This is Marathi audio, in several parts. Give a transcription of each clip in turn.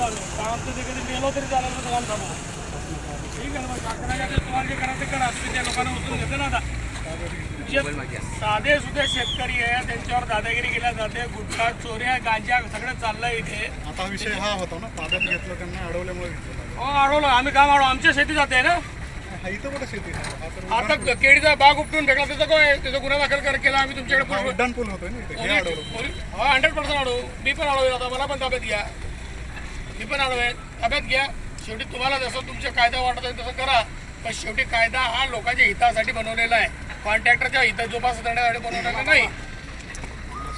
काम कधी गेलो तरी ठीक आहे ना मग करा ते लोकांना उचलून ना साधे सुधे शेतकरी आहे त्यांच्यावर दादागिरी केल्या जाते गुटखा चोऱ्या गांजा सगळं चाललंय इथे आता विषय हा होता ना ताब्यात घेतलं त्यांना अडवल्यामुळे हो अडवलं. आम्ही काम अडव आमच्या शेती जाते ना. आता केळीचा बाग उपटून भेटला त्याचा काय त्याचा गुन्हा दाखल केला आम्ही तुमच्याकडे हंड्रेड पर्सेंट आडू मी पण अडवलं आता. मला पण ताब्यात घ्या. मी पण अडवेल ताब्यात घ्या. शेवटी तुम्हाला जसं तुमचे कायदा वाटत आहे तसं करा. पण शेवटी कायदा हा लोकांच्या हितासाठी बनवलेला आहे. कॉन्ट्रॅक्टरच्या हित जोपास करण्यासाठी बनवलेला नाही.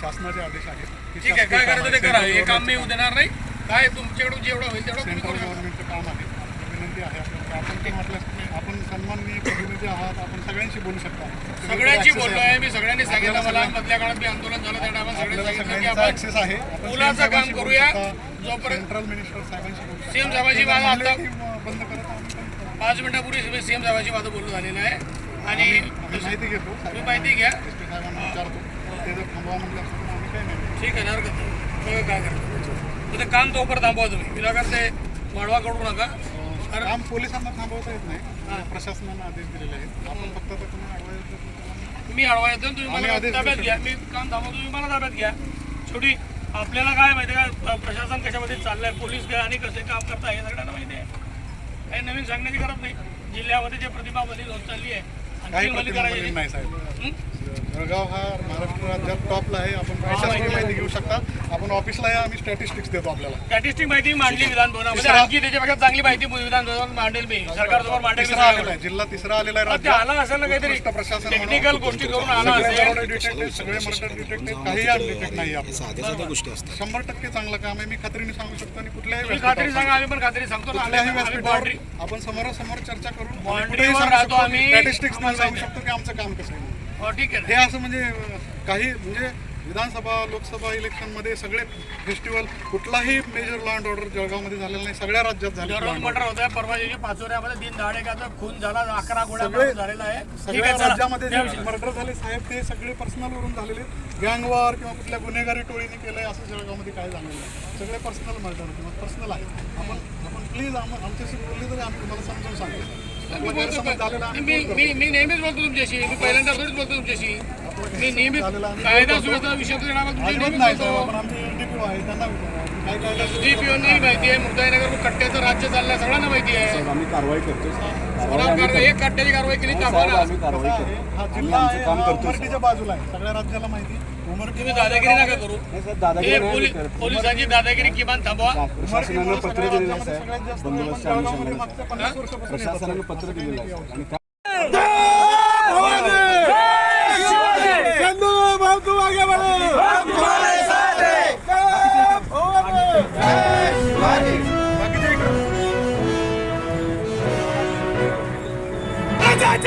शासनाचे आदेश आहेत. ठीक आहे. काय करायचं ते करा. हे काम मी देणार नाही. काय तुमच्याकडून जेवढं होईल तेवढं काम आहे. विनंती आहे आपल्याला. आपण पण म्हटलं आपण सन्माननीय प्रतिनिधी आहात आपण सगळ्यांशी बोलू शकता. Access बोललो आहे. मी सगळ्यांनी सांगितलं मला मधल्या काळात मी आंदोलन झालं त्या टायमात सगळ्यांनी सांगितलं की ऍक्सेस आहे. आपण मुलाचं काम करूया. जोपर्यंत- सेंट्रल मिनिस्टर साहेबांशी बोलू शकता. सीएम साहेबांची ते म्हणले आता- बंद करत. पाच मिनिटापूर्वी मी सीएम साहेबांची माझं बोलणं झालेलं आहे. आणि आम्ही माहिती घेतो तुम्ही माहिती घ्या. एस पी साहेबांना विचारतो. ते जर थांबवा म्हटलं तर आम्ही काही नाही ठीक आहे ना हरकत नाही. बघा काय करतो ते काम तोपर्यंत थांबवा तुम्ही. विनाकारण ते वाढवा करू नका. काम पोलिसांना थांबवता येत नाही. प्रशासनाने आदेश दिलेले आहेत. आपण फक्त आता तुम्ही अडवायचं मी अडवा येतो तुम्ही मला ताब्यात घ्या. मी काम थांबवतो तुम्ही मला ताब्यात घ्या. शेवटी आपल्याला काय माहिती का? प्रशासन कशामध्ये चाललंय? पोलीस काय आणि कसे काम करता हे सगळ्यांना माहिती आहे. काही नवीन सांगण्याची गरज नाही. जिल्ह्यामध्ये जे प्रतिभा बली होत चालली आहे आणखी प्रतिमा करायची नाही साहेब? जळगाव हा महाराष्ट्र राज्यात टॉपला आहे. आपण प्रशासकीय माहिती घेऊ शकता. आपण ऑफिसला या आम्ही स्टॅटिस्टिक्स देतो आपल्याला. स्टॅटिस्टिक माहिती मांडली विधानभवनामध्ये. तिसरा- आणखी त्याच्यापेक्षा चांगली माहिती विधानभवनात मांडेल मी. सरकारसमोर मांडेल मी तिसरा आलेला सगळ्या आहे. जिल्हा तिसरा आलेला आहे राज्यात. आला असेल ना काहीतरी. प्रशासन. टेक्निकल गोष्टी करून आला असेल. मर्डर डिटेक्टेड सगळे मर्डर डिटेक्टेड काही अनडिटेक्ट नाही आपण साध्या साध्या गोष्टी असतात. शंभर टक्के चांगलं काम आहे. मी खात्रीने सांगू शकतो आणि कुठल्याही खात्री सांगा आम्ही पण खात्री सांगतो कुठल्याही व्यासपीठावर आपण समोरासमोर चर्चा करून आम्ही कुठेही सांगू राहतो शकतो. आम्ही. स्टॅटिस्टिक्स सांगू शकतो की आमचं काम कसं आहे. ठीक आहे. हे असं म्हणजे काही म्हणजे विधानसभा लोकसभा इलेक्शनमध्ये सगळे फेस्टिवल कुठलाही मेजर लॉ अँड ऑर्डर जळगावमध्ये झालेला नाही. सगळ्या राज्यात झाले. मटर होत आहे परवा दिवशी पाचोऱ्यामध्ये दिन दहाडे का खून झाला अकरा गोळ्या झालेला आहे. सगळ्या आहे. राज्यामध्ये मर्डर झाले साहेब ते सगळे पर्सनल वरून झालेले. गँगवार किंवा कुठल्या गुन्हेगारी टोळीने केलंय असं जळगावमध्ये काय झालेलं नाही. सगळे पर्सनल मर्डर किंवा पर्सनल आहे आपण आपण प्लीज आमच्याशी बोलली तरी आम्ही तुम्हाला समजून सांगतो. मी मी नेहमीच बोलतो तुमच्याशी. मी पहिल्यांदा थोडीच बोलतो तुमच्याशी. मी नेहमी झालेला आम्ही कायदा. सुव्यवस्था विषय तुमच्या नेहमीच बोलतो. त्यांना नाही माहिती आहे. मुक्ताईनगर कट्ट्याचं राज्य चाललंय. सगळ्यांना माहिती आहे. आम्ही कारवाई करतो एक कट्ट्याची कारवाई केली आम्ही कारवाई करतो हा जिल्हा काम हा करतो बाजूला आहे. सगळ्या राज्याला माहिती तुम्ही दादागिरी नका करू. हे. पोलिसांची दादागिरी किमान थांबवा. प्रशासनानं पत्र दिलेलं आहे साहेब. प्रशासनानं पत्र दिलेलं आहे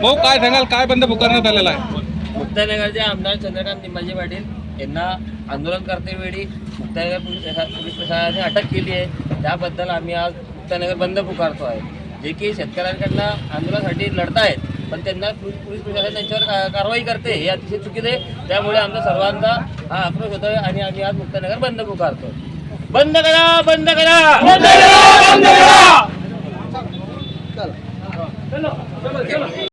भाऊ काय सांगाल? काय बंद पुकारण्यात आलेला आहे? मुक्तानगरचे आमदार चंद्रकांत निंबाजी पाटील यांना आंदोलन करतेवेळी मुक्ताईनगर पोलीस पोलीस प्रशासनाने अटक केली आहे. त्याबद्दल आम्ही आज मुक्तानगर बंद पुकारतो आहे. जे की शेतकऱ्यांकडनं आंदोलनासाठी लढतायत पण त्यांना पोलीस पोलीस प्रशासन त्यांच्यावर कारवाई करते हे अतिशय चुकीचं आहे. त्यामुळे आमचा सर्वांचा हा आक्रोश होतोय आणि आम्ही आज मुक्ताईनगर बंद पुकारतो बंद करा बंद करा! बंद करा बंद करा!